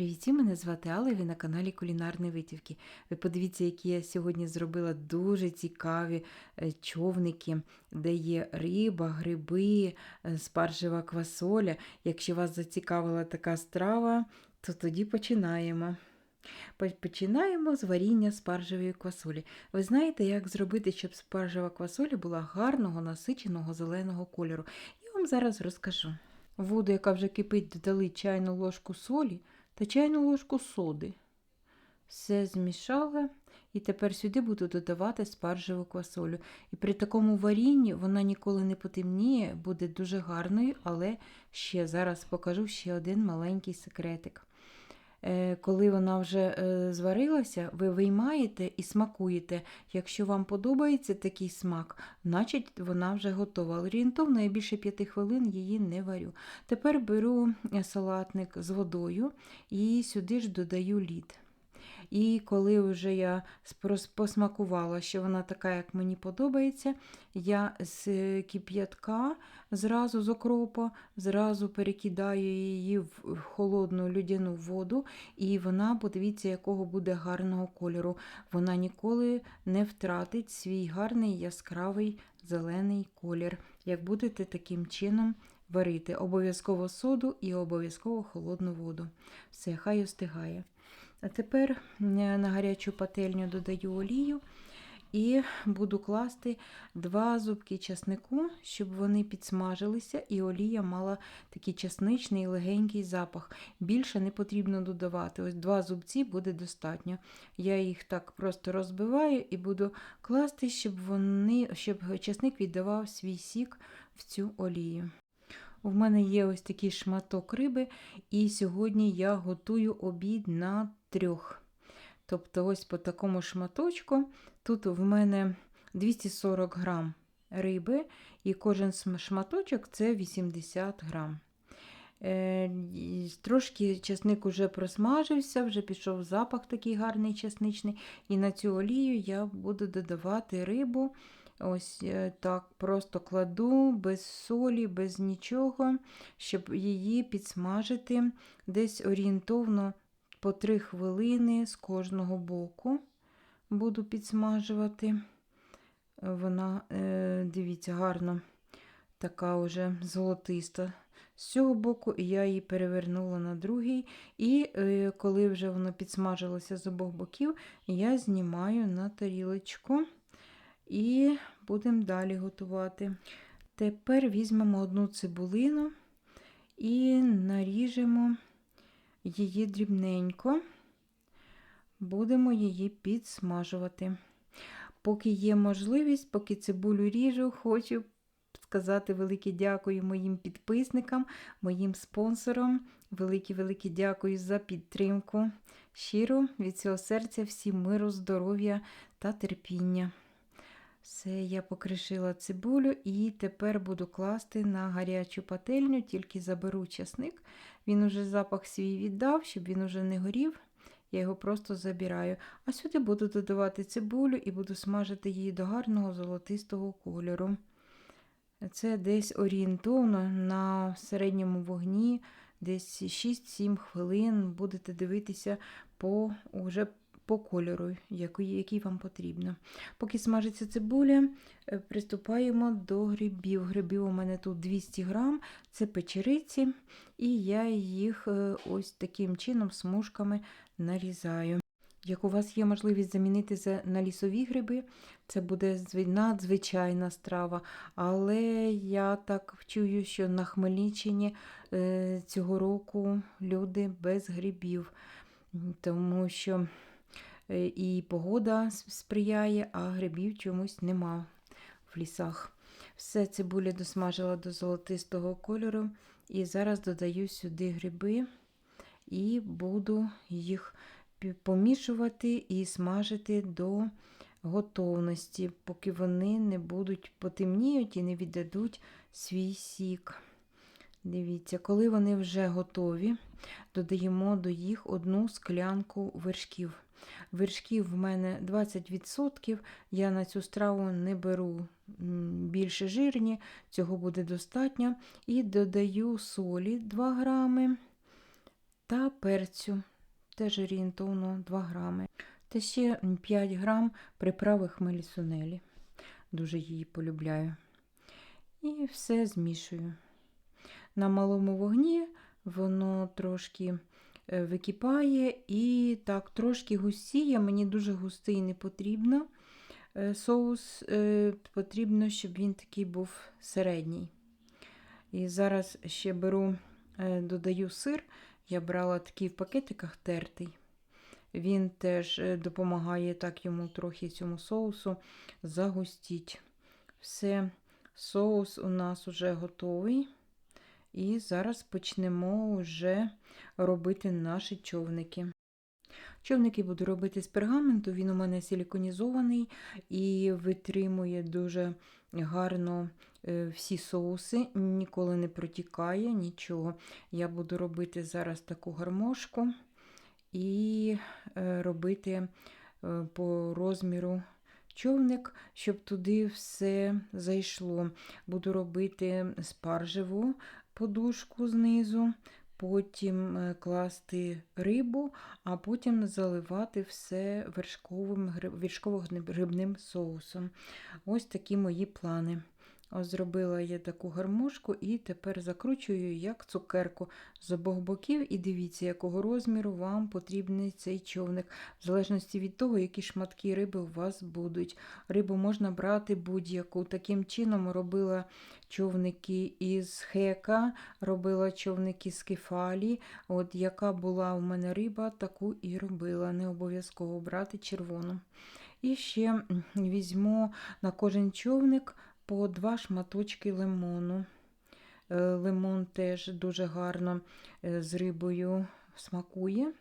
Привіт, мене звати Алла, і ви на каналі Кулінарні Витівки. Ви подивіться, які я сьогодні зробила дуже цікаві е, човники, де є риба, гриби, е, спаржева квасоля. Якщо вас зацікавила така страва, то тоді починаємо. Починаємо з варіння спаржевої квасолі. Ви знаєте, як зробити, щоб спаржева квасоля була гарного, насиченого зеленого кольору. Я вам зараз розкажу. Воду, яка вже кипить, додали чайну ложку солі та чайну ложку соди. Все змішала і тепер сюди буду додавати спаржеву квасолю. І при такому варінні вона ніколи не потемніє, буде дуже гарною, але ще зараз покажу ще один маленький секретик. Е, Коли вона вже е, зварилася, ви виймаєте і смакуєте. Якщо вам подобається такий смак, значить вона вже готова. Орієнтовно я більше 5 хвилин її не варю. Тепер беру е, салатник з водою і сюди ж додаю лід. І коли вже я посмакувала, що вона така, як мені подобається, я з кип'ятка зразу з окропа, зразу перекидаю її в холодну людяну воду, і вона, подивіться, якого буде гарного кольору. Вона ніколи не втратить свій гарний яскравий зелений колір, як будете таким чином варити. Обов'язково соду і обов'язково холодну воду. Все, хай остигає. А тепер е, на гарячу пательню додаю олію і буду класти два зубки часнику, щоб вони підсмажилися, і олія мала такий часничний легенький запах. Більше не потрібно додавати. Ось два зубці буде достатньо. Я їх так просто розбиваю і буду класти, щоб вони, щоб часник віддавав свій сік в цю олію. У мене є ось такий шматок риби, і сьогодні я готую обід на трьох. Тобто, ось по такому шматочку. Тут в мене 240 грам риби, і кожен шматочок це 80 грам. Е, Трошки часник уже просмажився, вже пішов запах такий гарний часничний. І на цю олію я буду додавати рибу. Ось е, так просто кладу без солі, без нічого, щоб її підсмажити десь орієнтовно по 3 хвилини з кожного боку. Буду підсмажувати. Вона, е, дивіться, гарно така вже золотиста. З цього боку я її перевернула на другий. І е, коли вже воно підсмажилося з обох боків, я знімаю на тарілочку. І будемо далі готувати. Тепер візьмемо одну цибулину і наріжемо її дрібненько, будемо її підсмажувати. Поки є можливість, поки цибулю ріжу, хочу сказати велике дякую моїм підписникам, моїм спонсорам. Велике-велике дякую за підтримку. Щиро від цього серця всім миру, здоров'я та терпіння. Все, я покришила цибулю і тепер буду класти на гарячу пательню, тільки заберу часник. Він уже запах свій віддав, щоб він уже не горів. Я його просто забираю. А сюди буду додавати цибулю і буду смажити її до гарного золотистого кольору. Це десь орієнтовно на середньому вогні, десь 6-7 хвилин будете дивитися по уже по кольору, який, вам потрібно. Поки смажиться цибуля, е, приступаємо до грибів. Грибів у мене тут 200 грам, це печериці, і я їх е, ось таким чином смужками нарізаю. Як у вас є можливість замінити це на лісові гриби, це буде надзвичайна страва. Але я так чую, що на Хмельниччині е, цього року люди без грибів, тому що і погода сприяє, а грибів чомусь нема в лісах. Все цибуля досмажила до золотистого кольору. І зараз додаю сюди гриби і буду їх помішувати і смажити до готовності, поки вони не будуть потемніють і не віддадуть свій сік. Дивіться, коли вони вже готові, додаємо до їх одну склянку вершків. Вершків в мене 20%. Я на цю страву не беру більше жирні, цього буде достатньо. І додаю солі 2 грами. та перцю, теж орієнтовно 2 грами. Та ще 5 грам приправи хмелі сунелі. Дуже її полюбляю. І все змішую. На малому вогні воно трошки википає і так трошки густіє. Мені дуже густий не потрібно. Е, Соус е, потрібно, щоб він такий був середній. І зараз ще беру, е, додаю сир. Я брала такий в пакетиках тертий. Він теж е, допомагає так йому трохи цьому соусу загустіть. Все, соус у нас вже готовий. І зараз почнемо вже робити наші човники. Човники буду робити з пергаменту, він у мене силіконізований і витримує дуже гарно е, всі соуси, ніколи не протікає нічого. Я буду робити зараз таку гармошку і е, робити е, по розміру човник, щоб туди все зайшло. Буду робити спаржеву подушку знизу, потім е, класти рибу, а потім заливати все вершковим вершково-грибним соусом. Ось такі мої плани. Ось зробила я таку гармошку і тепер закручую як цукерку з обох боків. І дивіться, якого розміру вам потрібний цей човник, в залежності від того, які шматки риби у вас будуть. Рибу можна брати будь-яку. Таким чином робила човники із хека, робила човники з кефалі. От яка була у мене риба, таку і робила. Не обов'язково брати червону. І ще візьму на кожен човник по два шматочки лимону. Е, Лимон теж дуже гарно е, з рибою смакує.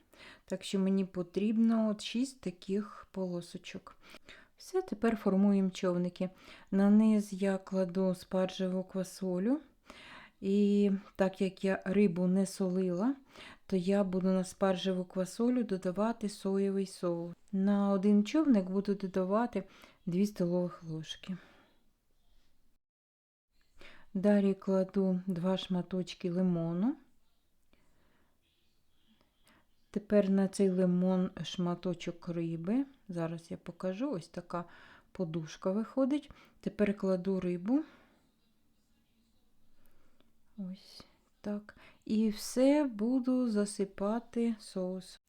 Так що мені потрібно 6 таких полосочок. Все, тепер формуємо човники. На низ я кладу спаржеву квасолю. І так як я рибу не солила, то я буду на спаржеву квасолю додавати соєвий соус. На один човник буду додавати 2 столових ложки. Далі кладу два шматочки лимону. Тепер на цей лимон шматочок риби. Зараз я покажу, ось така подушка виходить. Тепер кладу рибу. Ось так. І все буду засипати соус.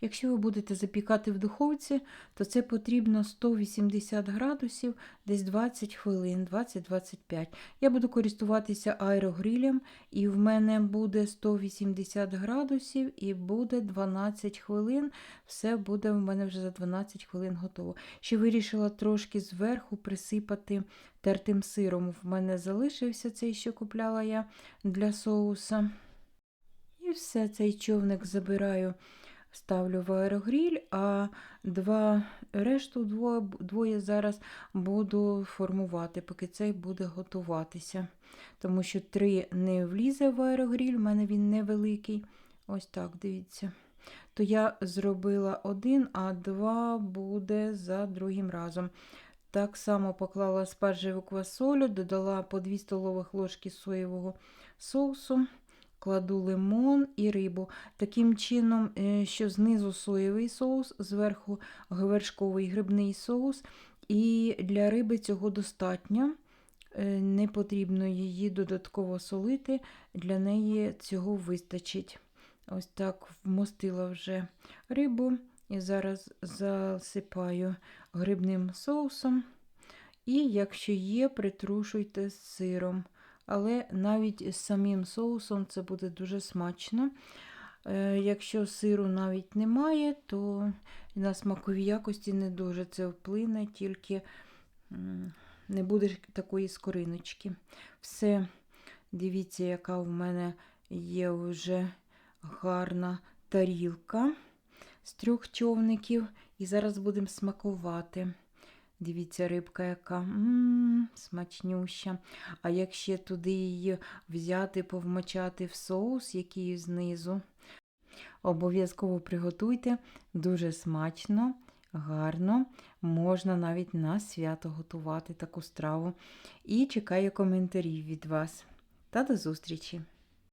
Якщо ви будете запікати в духовці, то це потрібно 180 градусів, десь 20 хвилин, 20-25. Я буду користуватися аерогрилем, і в мене буде 180 градусів і буде 12 хвилин. Все буде в мене вже за 12 хвилин готово. Ще вирішила трошки зверху присипати тертим сиром. В мене залишився цей, що купляла я для соуса. І все, цей човник забираю, ставлю в аерогріль, а два решту двоє, двоє зараз буду формувати, поки цей буде готуватися. Тому що три не влізе в аерогріль, в мене він невеликий. Ось так, дивіться. То я зробила один, а два буде за другим разом. Так само поклала спаржеву квасолю, додала по 2 столових ложки соєвого соусу, кладу лимон і рибу. Таким чином, е, що знизу соєвий соус, зверху вершковий грибний соус. І для риби цього достатньо. Е, Не потрібно її додатково солити, для неї цього вистачить. Ось так вмостила вже рибу. І зараз засипаю грибним соусом. І, якщо є, притрушуйте з сиром. Але навіть з самим соусом це буде дуже смачно. Е, Якщо сиру навіть немає, то на смакові якості не дуже це вплине, тільки не буде такої скориночки. Все, дивіться, яка в мене є вже гарна тарілка з трьох човників. І зараз будемо смакувати. Дивіться, рибка, яка м-м, смачнюща. А якщо туди її взяти, повмочати в соус, який знизу, обов'язково приготуйте дуже смачно, гарно. Можна навіть на свято готувати таку страву. І чекаю коментарів від вас. Та до зустрічі!